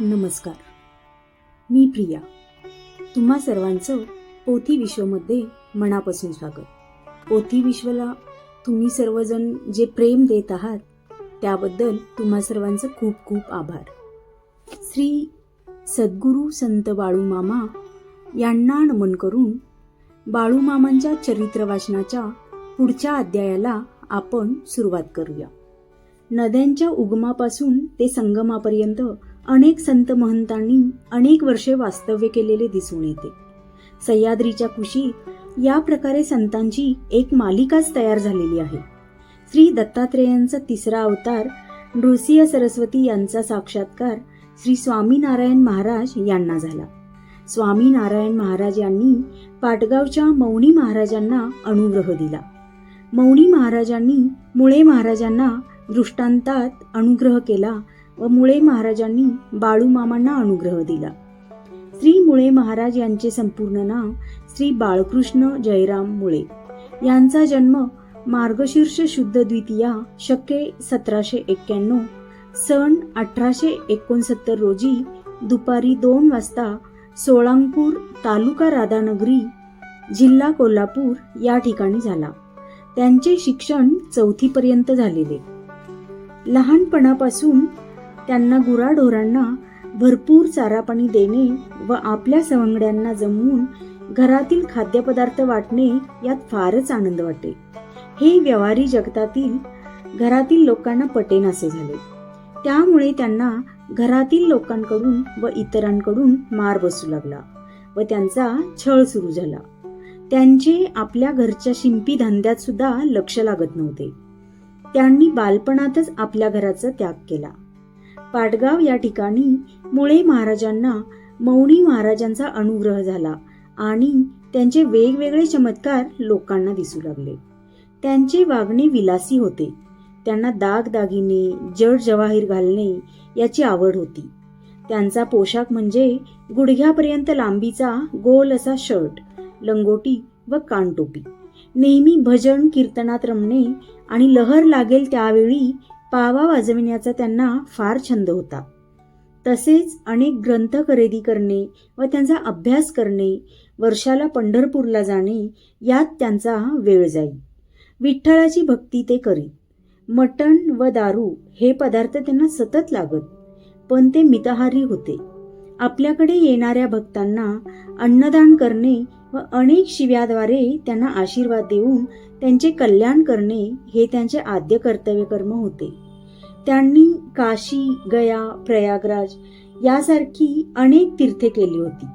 नमस्कार. मी प्रिया. तुम्हा सर्वांचं पोथी विश्वमध्ये मनापासून स्वागत. पोथी विश्वला तुम्ही सर्वजण जे प्रेम देत आहात त्याबद्दल तुम्हा सर्वांचं खूप खूप आभार. श्री सद्गुरू संत बाळूमामा यांना नमन करून बाळूमामांच्या चरित्र वाचनाच्या पुढच्या अध्यायाला आपण सुरुवात करूया. नद्यांच्या उगमापासून ते संगमापर्यंत अनेक संत महंतांनी अनेक वर्षे वास्तव्य केलेले दिसून येते. सह्याद्रीच्या कुशीत या प्रकारे संतांची एक मालिकाच तयार झालेली आहे. श्री दत्तात्रेयांचा तिसरा अवतार नृसिंह सरस्वती यांचा साक्षात्कार श्री स्वामीनारायण महाराज यांना झाला. स्वामीनारायण महाराज यांनी पाटगावच्या मौनी महाराजांना अनुग्रह दिला. मौनी महाराजांनी मुळे महाराजांना दृष्टांतात अनुग्रह केला व मुळे महाराजांनी बाळूमामांना अनुग्रह दिला. श्री मुळे महाराज यांचे संपूर्ण नाव श्री बाळकृष्ण जयराम मुळे. यांचा जन्म मार्गशीर्ष शुद्ध द्वितीया शके सतराशे एक्क्याण्णव सन अठराशे एकोणसत्तर रोजी दुपारी दोन वाजता सोळांपूर तालुका राधानगरी जिल्हा कोल्हापूर या ठिकाणी झाला. त्यांचे शिक्षण चौथीपर्यंत झालेले. लहानपणापासून त्यांना गुराढोरांना भरपूर चारा पाणी देणे व आपल्या सवंगड्यांना जमवून घरातील खाद्यपदार्थ वाटणे यात फारच आनंद वाटे. हे व्यवहारी जगतातील घरातील लोकांना पटेनासे झाले. त्यामुळे त्यांना घरातील लोकांकडून व इतरांकडून मार बसू लागला व त्यांचा छळ सुरू झाला. त्यांचे आपल्या घरच्या शिंपी धंद्यात सुद्धा लक्ष लागत नव्हते. त्यांनी बालपणातच आपल्या घराचा त्याग केला. पाटगाव या ठिकाणी मुळे महाराजांना मौनी महाराजांचा अनुग्रह झाला आणि त्यांचे वेगवेगळे चमत्कार लोकांना दिसू लागले. त्यांचे वागणे विलासी होते. त्यांना दागदागिने जड जवाहीर घालणे याची आवड होती. त्यांचा पोशाख म्हणजे गुडघ्यापर्यंत लांबीचा गोल असा शर्ट लंगोटी व कानटोपी. नेहमी भजन कीर्तनात रमणे आणि लहर लागेल त्यावेळी पावा वाजविण्याचा त्यांना फार छंद होता. तसेच अनेक ग्रंथ खरेदी करणे व त्यांचा अभ्यास करणे वर्षाला पंढरपूरला जाणे यात त्यांचा वेळ जाई. विठ्ठलाची भक्ती ते करी. मटण व दारू हे पदार्थ त्यांना सतत लागत पण ते मिताहारी होते. आपल्याकडे येणाऱ्या भक्तांना अन्नदान करणे व अनेक शिव्याद्वारे त्यांना आशीर्वाद देऊन त्यांचे कल्याण करणे हे त्यांचे आद्य कर्तव्य कर्म होते. त्यांनी काशी गया प्रयागराज यासारखी अनेक तीर्थे केली होती.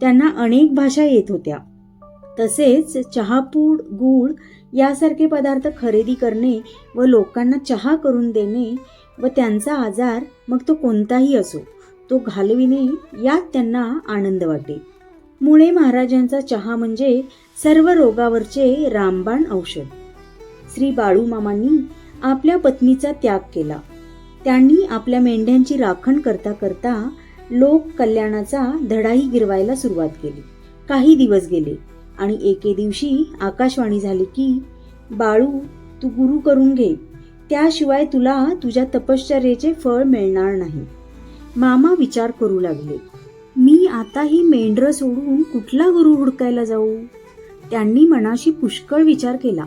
त्यांना अनेक भाषा येत होत्या. तसेच चहापूड गूळ यासारखे पदार्थ खरेदी करणे व लोकांना चहा करून देणे व त्यांचा आजार मग तो कोणताही असो तो घालविणे यात त्यांना आनंद वाटे. मुळे महाराजांचा चहा म्हणजे सर्व रोगावरचे रामबाण औषध. श्री बाळूमामांनी आपल्या पत्नीचा त्याग केला. त्यांनी आपल्या मेंढ्यांची राखण करता करता लोक कल्याणाचा धडाही गिरवायला सुरुवात केली. काही दिवस गेले आणि एके दिवशी आकाशवाणी झाली की बाळू तू गुरु करून घे. त्याशिवाय तुला तुझ्या तपश्चर्येचे फळ मिळणार नाही. मामा विचार करू लागले. आता ही मेंढरं सोडून कुठला गुरु हुडकायला जाऊ? त्यांनी मनाशी पुष्कळ विचार केला.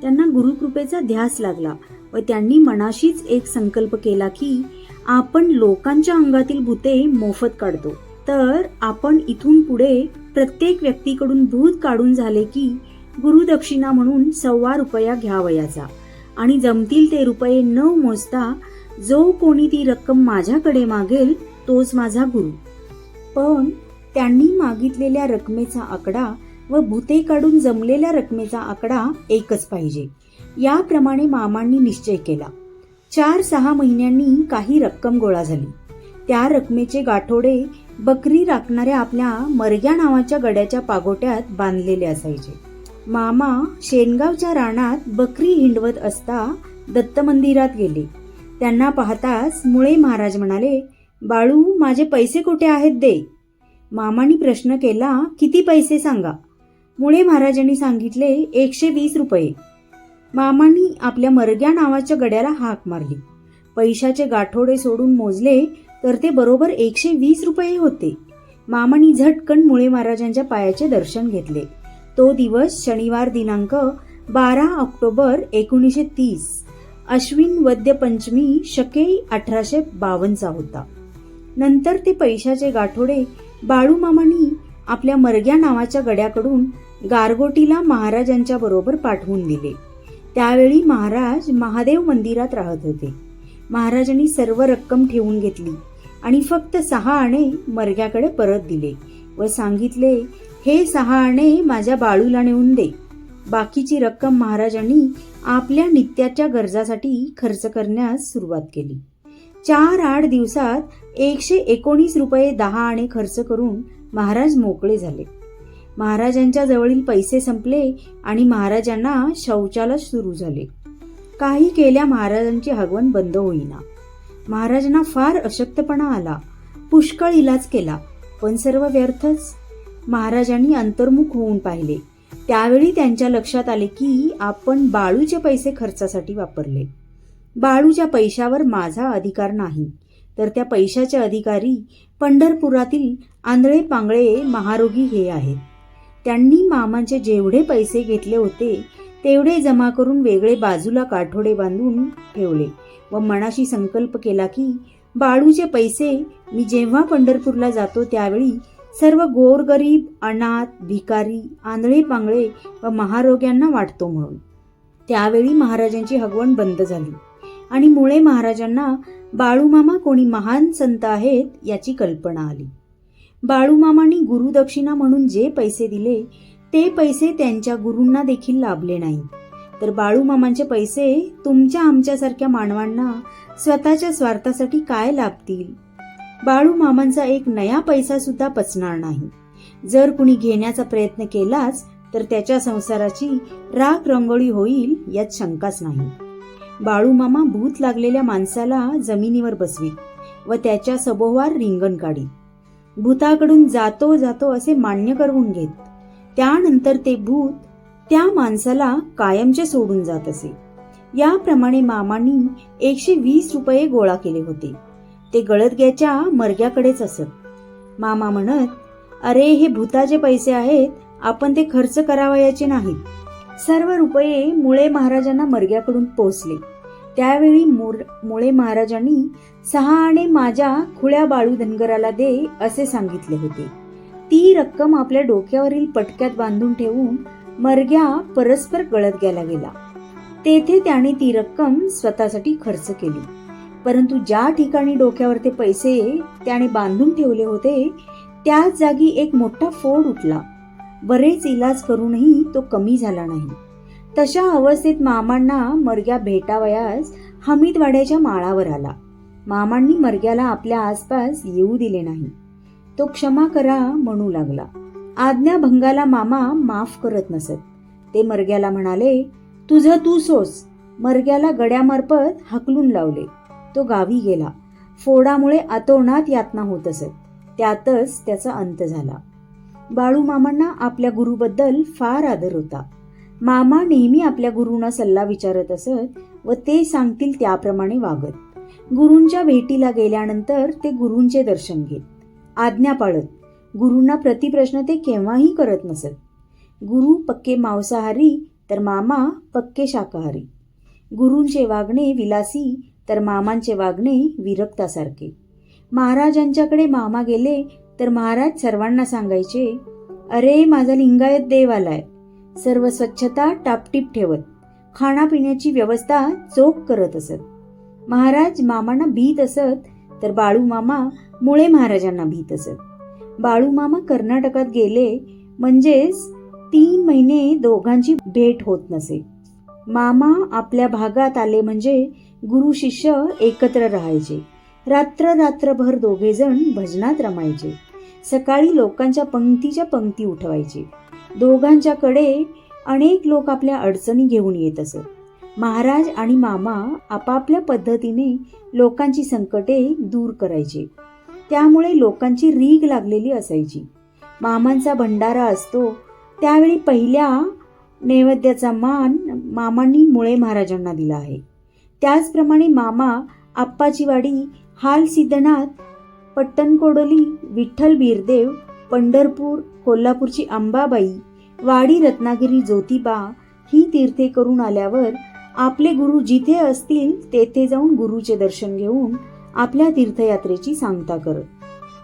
त्यांना गुरुकृपेचा ध्यास लागला व त्यांनी मनाशीच एक संकल्प केला की आपण लोकांच्या अंगातील भूते मोफत काढतो. तर आपण इथून पुढे प्रत्येक व्यक्तीकडून भूत काढून झाले की गुरुदक्षिणा म्हणून सव्वा रुपया घ्यावयाचा आणि जमतील ते रुपये न मोजता जो कोणी ती रक्कम माझ्याकडे मागेल तोच माझा गुरु. पण त्यांनी मागितलेल्या रकमेचा आकडा व भूतेकडून काढून जमलेल्या रकमेचा आकडा एकच पाहिजे. याप्रमाणे मामांनी निश्चय केला. चार सहा महिन्यांनी काही रक्कम गोळा झाली. त्या रकमेचे गाठोडे बकरी राखणाऱ्या आपल्या मरग्या नावाच्या गड्याच्या पागोट्यात बांधलेले असायचे. मामा शेनगावच्या रानात बकरी हिंडवत असता दत्त मंदिरात गेले. त्यांना पाहताच मुळे महाराज म्हणाले बाळू माझे पैसे कुठे आहेत दे. मामानी प्रश्न केला किती पैसे सांगा. मुळे महाराजांनी सांगितले एकशे वीस रुपये. मामांनी आपल्या मरग्या नावाच्या गड्याला हाक मारली. पैशाचे गाठोडे सोडून मोजले तर ते बरोबर एकशे वीस रुपये होते. मामानी झटकन मुळे महाराजांच्या पायाचे दर्शन घेतले. तो दिवस शनिवार दिनांक बारा ऑक्टोबर एकोणीसशे तीस. अश्विन वद्य पंचमी शके अठराशे बावन्नचा होता. नंतर ते पैशाचे गाठोडे बाळूमामांनी आपल्या मरग्या नावाच्या गड्याकडून गारगोटीला महाराजांच्या बरोबर पाठवून दिले. त्यावेळी महाराज महादेव मंदिरात राहत होते. महाराजांनी सर्व रक्कम ठेवून घेतली आणि फक्त सहा आणे मरग्याकडे परत दिले व सांगितले हे सहा आणे माझ्या बाळूला नेऊन दे. बाकीची रक्कम महाराजांनी आपल्या नित्याच्या गरजासाठी खर्च करण्यास सुरुवात केली. चार आठ दिवसात एकशे एकोणीस रुपये दहा आणे खर्च करून महाराज मोकळे झाले. महाराजांच्या जवळील पैसे संपले आणि महाराजांना शौचाला सुरू झाले. काही केल्या महाराजांची हगवण बंद होईना. महाराजांना फार अशक्तपणा आला. पुष्कळ इलाज केला पण सर्व व्यर्थच. महाराजांनी अंतर्मुख होऊन पाहिले. त्यावेळी त्यांच्या लक्षात आले की आपण बाळूचे पैसे खर्चासाठी वापरले. बाळूच्या पैशावर माझा अधिकार नाही. तर त्या पैशाचे अधिकारी पंढरपुरातील आंधळे पांगळे महारोगी हे आहेत. त्यांनी मामांचे जेवढे पैसे घेतले होते तेवढे जमा करून वेगळे बाजूला काठोडे बांधून ठेवले व मनाशी संकल्प केला की बाळूचे पैसे मी जेव्हा पंढरपूरला जातो त्यावेळी सर्व गोरगरीब अनाथ भिकारी आंधळे पांगळे व महारोग्यांना वाटतो म्हणून. त्यावेळी महाराजांची हगवण बंद झाली. आणि मुळे महाराजांना बाळूमामा कोणी महान संत आहेत याची कल्पना आली. बाळूमामांनी गुरुदक्षिणा म्हणून जे पैसे दिले ते पैसे त्यांच्या गुरूंना देखील लाभले नाही तर बाळूमामांचे पैसे तुमच्या आमच्यासारख्या मानवांना स्वतःच्या स्वार्थासाठी काय लाभतील? बाळूमामांचा एक नया पैसा सुद्धा पचणार नाही. जर कुणी घेण्याचा प्रयत्न केलाच तर त्याच्या संसाराची राख रंगोळी होईल यात शंकाच नाही. बाळूमामा भूत लागलेल्या माणसाला जमिनीवर बसवीत व त्याच्या सभोवार रिंगण काढीत भूताकडून जातो जातो असे मान्य करून घेत. त्यानंतर ते भूत त्या माणसाला कायमचे सोडून जात असे. याप्रमाणे मामांनी एकशे वीस रुपये गोळा केले होते. ते गळदग्याच्या मरग्याकडेच असत. मामा म्हणत अरे हे भूताचे पैसे आहेत. आपण ते खर्च करावयाचे नाहीत. सर्व रुपये मुळे महाराजांना मरग्याकडून पोचले त्यावेळी मुळे महाराजांनी सहा आणे माझ्या खुळ्या बाळू धनगराला दे असे सांगितले होते. ती रक्कम आपल्या डोक्यावरील पटक्यात बांधून ठेवून मरग्या परस्पर गळत गेला गेला. तेथे त्याने ती रक्कम स्वतःसाठी खर्च केली. परंतु ज्या ठिकाणी डोक्यावर ते पैसे त्याने बांधून ठेवले होते त्याच जागी एक मोठा फोड उठला. बरेच इलाज करूनही तो कमी झाला नाही. तशा अवस्थेत मामांना मरग्या भेटावयास हमीदवाड्याच्या माळावर आला. मामांनी मरग्याला आपल्या आसपास येऊ दिले नाही. तो क्षमा करा म्हणू लागला. आज्ञाभंगाला मामा माफ करत नसत. ते मरग्याला म्हणाले तुझं तू सोस. मरग्याला गड्यामार्फत हकलून लावले. तो गावी गेला. फोडामुळे अतोनात यातना होत असत. त्यातच त्याचा अंत झाला. बाळू मामांना आपल्या गुरुबद्दल फार आदर होता. मामा नेहमी आपल्या गुरुंना सल्ला विचारत असत व ते सांगतील त्याप्रमाणे वागत. गुरूंच्या भेटीला गेल्यानंतर ते गुरूंचे दर्शन घेत. आज्ञा पाळत. गुरूंना प्रतिप्रश्न ते केव्हाही करत नसत. गुरु पक्के मांसाहारी तर मामा पक्के शाकाहारी. गुरूंचे वागणे विलासी तर मामांचे वागणे विरक्तासारखे. महाराजांच्याकडे मामा गेले तर महाराज सर्वांना सांगायचे अरे माझा लिंगायत देव आलाय. सर्व स्वच्छता टापटीप ठेवत. खाण्यापिण्याची व्यवस्था चोख करत असत. महाराज मामांना भीत असत तर बाळू मामा मुळे महाराजांना भीत असत. बाळू मामा कर्नाटकात गेले म्हणजेच तीन महिने दोघांची भेट होत नसे. मामा आपल्या भागात आले म्हणजे गुरु शिष्य एकत्र राहायचे. रात्र रात्रभर दोघेजण भजनात रमायचे. सकाळी लोकांच्या पंक्तीच्या पंक्ती उठवायचे. दोघांच्याकडे अनेक लोक आपल्या अडचणी घेऊन येत असत. महाराज आणि मामा आपापल्या पद्धतीने लोकांची संकटे दूर करायचे. त्यामुळे लोकांची रीग लागलेली असायची. मामांचा भंडारा असतो त्यावेळी पहिल्या नैवेद्याचा मान मामांनी मुळे महाराजांना दिला आहे. त्याचप्रमाणे मामा आप्पाची वाडी हाल सिद्धनाथ पट्टणकोडोली विठ्ठल बीरदेव पंढरपूर कोल्हापूरची अंबाबाई वाडी रत्नागिरी ज्योतिबा ही तीर्थे करून आल्यावर आपले गुरु जिथे असतील तेथे जाऊन गुरुचे दर्शन घेऊन आपल्या तीर्थयात्रेची सांगता करत.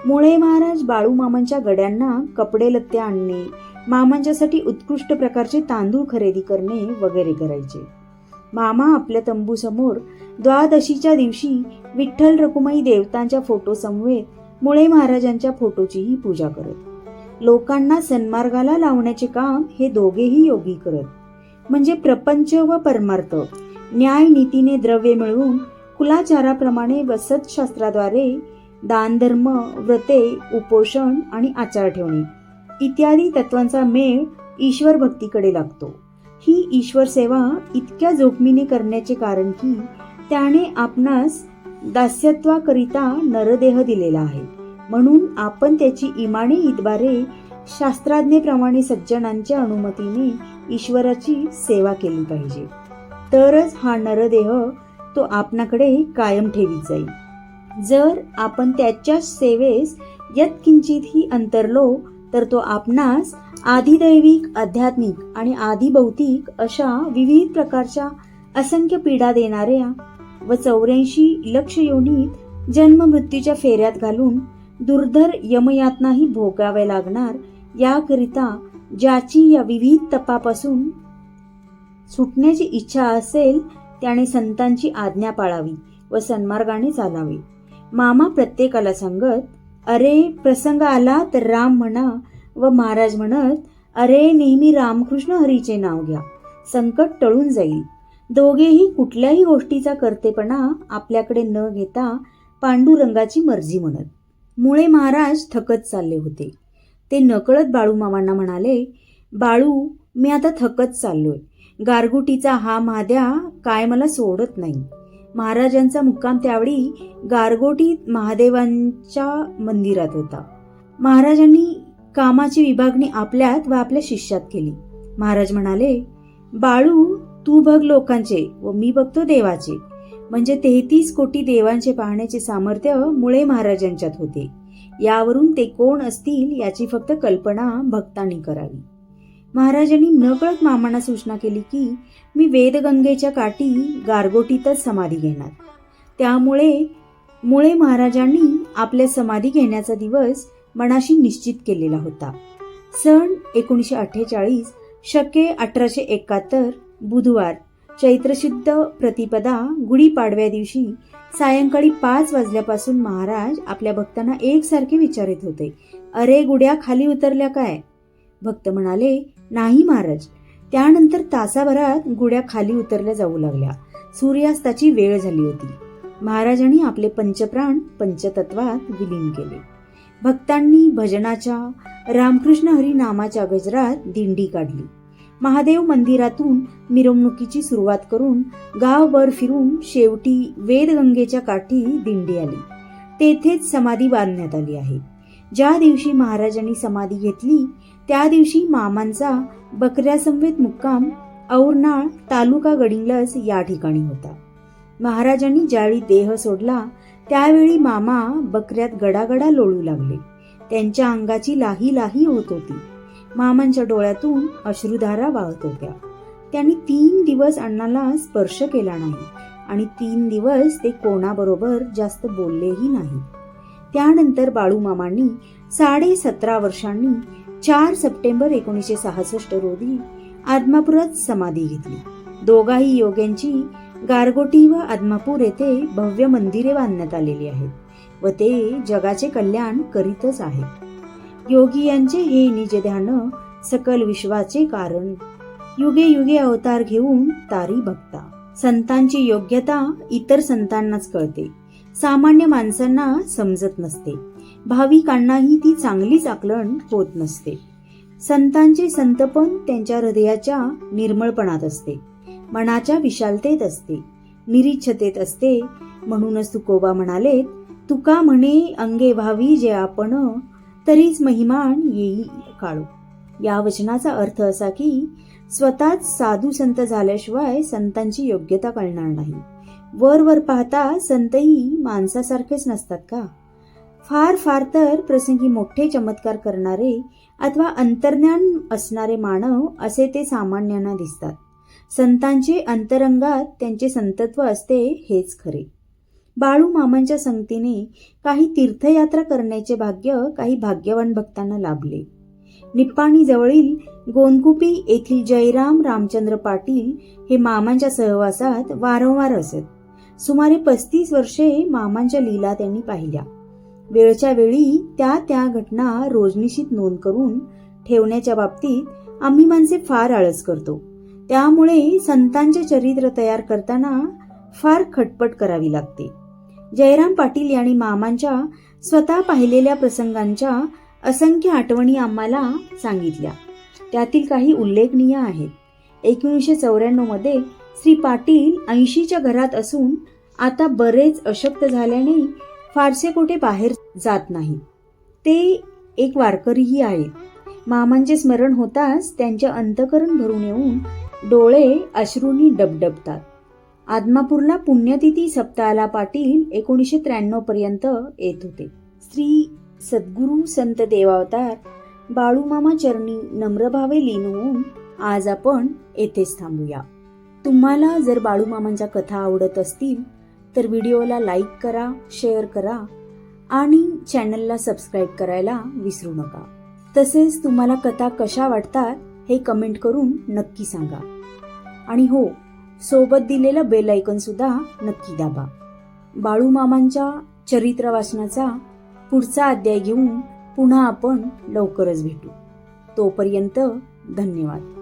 मुळे महाराज बाळू मामांच्या गड्यांना कपडे लत्ते आणणे मामांच्यासाठी उत्कृष्ट प्रकारचे तांदूळ खरेदी करणे वगैरे करायचे. मामा आपल्या तंबूसमोर द्वादशीच्या दिवशी विठ्ठल रकुमाई देवतांच्या फोटो समवेत मुळे महाराजांच्या फोटोचीही पूजा करत. लोकांना सन्मार्गाला लावण्याचे काम हे दोघेही योगी करत. म्हणजे प्रपंच व परमार्थ न्याय नीतीने द्रव्य मिळवून कुलाचाराप्रमाणे वसतशास्त्राद्वारे दानधर्म व्रते उपोषण आणि आचार ठेवणे इत्यादी तत्वांचा मेळ ईश्वर भक्तीकडे लागतो. ही ईश्वर सेवा इतक्या जोखमीने करण्याचे कारण की त्याने आपणास दास्यत्वाकरिता नरदेह दिलेला आहे. म्हणून आपण त्याची इमाने इतबारे शास्त्राज्ञेप्रमाणे सज्जनांच्या अनुमतीने ईश्वराची सेवा केली पाहिजे. तरच हा नरदेह तो आपणाकडे कायम ठेवीत जाईल. जर आपण त्याच्या सेवेस यत्किंचितही अंतरलो तर तो आपणास आधिदैविक आध्यात्मिक आणि आधिभौतिक अशा विविध प्रकारच्या असंख्य पीडा देणाऱ्या व चौऱ्याऐंशी लक्ष योनीत जन्म मृत्यूच्या फेऱ्यात घालून दुर्धर यमयातनाही भोगाव्या लागणार याकरिता ज्याची या विविध तपापासून सुटण्याची इच्छा असेल त्याने संतांची आज्ञा पाळावी व सन्मार्गाने चालावे. मामा प्रत्येकाला सांगत अरे प्रसंग आला तर राम म्हणा व महाराज म्हणत अरे नेहमी रामकृष्ण हरीचे नाव घ्या. संकट टळून जाईल. दोघेही कुठल्याही गोष्टीचा कर्तेपणा आपल्याकडे न घेता पांडुरंगाची मर्जी म्हणत. मुळे महाराज थकत चालले होते. ते नकळत बाळू मामांना म्हणाले बाळू मी आता थकत चाललोय. गारगुटीचा हा माद्या काय मला सोडत नाही. महाराजांचा मुक्काम त्यावेळी गारगोटी महादेवांच्या मंदिरात होता. महाराजांनी कामाची विभागणी आपल्यात व आपल्या शिष्यात केली. महाराज म्हणाले बाळू तू बघ लोकांचे व मी बघतो देवाचे. म्हणजे तेहतीस कोटी देवांचे पाहण्याचे सामर्थ्य मुळे महाराजांच्यात होते. यावरून ते कोण असतील याची फक्त कल्पना भक्तांनी करावी. महाराजांनी नकळत मामांना सूचना केली की मी वेदगंगेच्या काठी गारगोटीतच समाधी घेणार. त्यामुळे मुळे महाराजांनी आपल्या समाधी घेण्याचा दिवस मनाशी निश्चित केलेला होता. सण एकोणीसशे अठ्ठेचाळीस शके अठराशे एकाहत्तर बुधवार चैत्रशुद्ध प्रतिपदा गुढीपाडव्या दिवशी सायंकाळी पाच वाजल्यापासून महाराज आपल्या भक्तांना एकसारखे विचारित होते. अरे गुड्या खाली उतरल्या काय? भक्त म्हणाले नाही महाराज. त्यानंतर तासाभरात गुड्या खाली उतरल्या जाऊ लागल्या. सूर्यास्ताची वेळ झाली होती. महाराजांनी आपले पंचप्राण पंचतत्वात विलीन केले. भक्तांनी भजनाच्या रामकृष्ण हरी नामाच्या गजरात दिंडी काढली. महादेव मंदिरातून मिरवणुकीची सुरुवात करून गावभर फिरून शेवटी वेदगंगेच्या काठी दिंडी आली. तेथेच समाधी बांधण्यात आली आहे. ज्या दिवशी महाराजांनी समाधी घेतली त्या दिवशी मामांचा बकऱ्यासमवेत मुक्काम औरनाळ तालुका गडिंगलस या ठिकाणी होता. महाराजांनी ज्यावेळी देह सोडला त्यावेळी मामा बकऱ्यात गडागडा लोळू लागले. त्यांच्या अंगाची लाही लाही होत होती. मामांच्या डोळ्यातून अश्रुधारा वाहत होत्या. त्यांनी तीन दिवस अण्णाला स्पर्श केला नाही आणि तीन दिवस ते कोणाबरोबर जास्त बोललेही नाही. त्यानंतर बाळू मामांनी साडे सतरा वर्षांनी चार सप्टेंबर एकोणीसशे सहासष्ट रोजी आदमापुरात समाधी घेतली. दोघाही योग्यांची गारगोटी व आदमापूर येथे भव्य मंदिरे बांधण्यात आलेली आहेत व ते जगाचे कल्याण करीतच आहेत. योगी यांचे हे निज ध्यान सकल विश्वाचे कारण. युगे युगे अवतार घेऊन तारी भक्ता संतांची योग्यता इतर संतांनाच कळते. सामान्य माणसांना समजत नसते. भाविकांनाही ती चांगलीच आकलन होत नसते. संतांचे संतपण त्यांच्या हृदयाच्या निर्मळपणात असते. मनाच्या विशालतेत असते. निरीच्छतेत असते. म्हणूनच तुकोबा म्हणाले तुका म्हणे अंगे व्हावी जे आपण तरीच महिमान येई काळू. या वचनाचा अर्थ असा की स्वतःच साधू संत झाल्याशिवाय संतांची योग्यता कळणार नाही. वर वर पाहता संतही माणसासारखेच नसतात का? फार फार तर प्रसंगी मोठे चमत्कार करणारे अथवा अंतर्ज्ञान असणारे मानव असे ते सामान्यांना दिसतात. संतांचे अंतरंगात त्यांचे संतत्व असते हेच खरे. बाळू मामांच्या संगतीने काही तीर्थयात्रा करण्याचे भाग्य काही भाग्यवान भक्तांना लाभले. निप्पाणी जवळील गोंदकुपी येथील जयराम रामचंद्र पाटील हे मामांच्या सहवासात वारंवार असत. सुमारे पस्तीस वर्षे मामांच्या लीला त्यांनी पाहिल्या. वेळच्या वेळी त्या त्या घटना रोजनिशीत नोंद करून ठेवण्याच्या बाबतीत आम्ही माणसे फार आळस करतो. त्यामुळे संतांचे चरित्र तयार करताना फार खटपट करावी लागते. जयराम पाटील यांनी मामांच्या स्वतः पाहिलेल्या प्रसंगांच्या असंख्य आठवणी आम्हाला सांगितल्या. त्यातील काही उल्लेखनीय आहेत. एकोणीसशे चौऱ्याण्णवमध्ये श्री पाटील ऐंशीच्या घरात असून आता बरेच अशक्त झाल्याने फारसे कुठे बाहेर जात नाहीत ते एक वारकरीही आहेत. मामांचे स्मरण होताच त्यांचे अंतकरण भरून येऊन डोळे अश्रूंनी डबडबतात. आदमापूरला पुण्यतिथी सप्ताहाला पाटील एकोणीसशे त्र्याण्णव पर्यंत येत होते. श्री सद्गुरू संत देवावतार बाळूमामा चरणी नम्रभावे लीन होऊन आज आपण येथेच थांबूया. तुम्हाला जर बाळूमामांच्या कथा आवडत असतील तर व्हिडिओला लाईक करा शेअर करा आणि चॅनलला सबस्क्राईब करायला विसरू नका. तसेच तुम्हाला कथा कशा वाटतात हे कमेंट करून नक्की सांगा. आणि हो सोबत दिलेलं बेल ऐकन सुद्धा नक्की दाबा. बाळूमामांच्या चरित्र वाचनाचा पुढचा अध्याय घेऊन पुन्हा आपण लवकरच भेटू. तोपर्यंत धन्यवाद.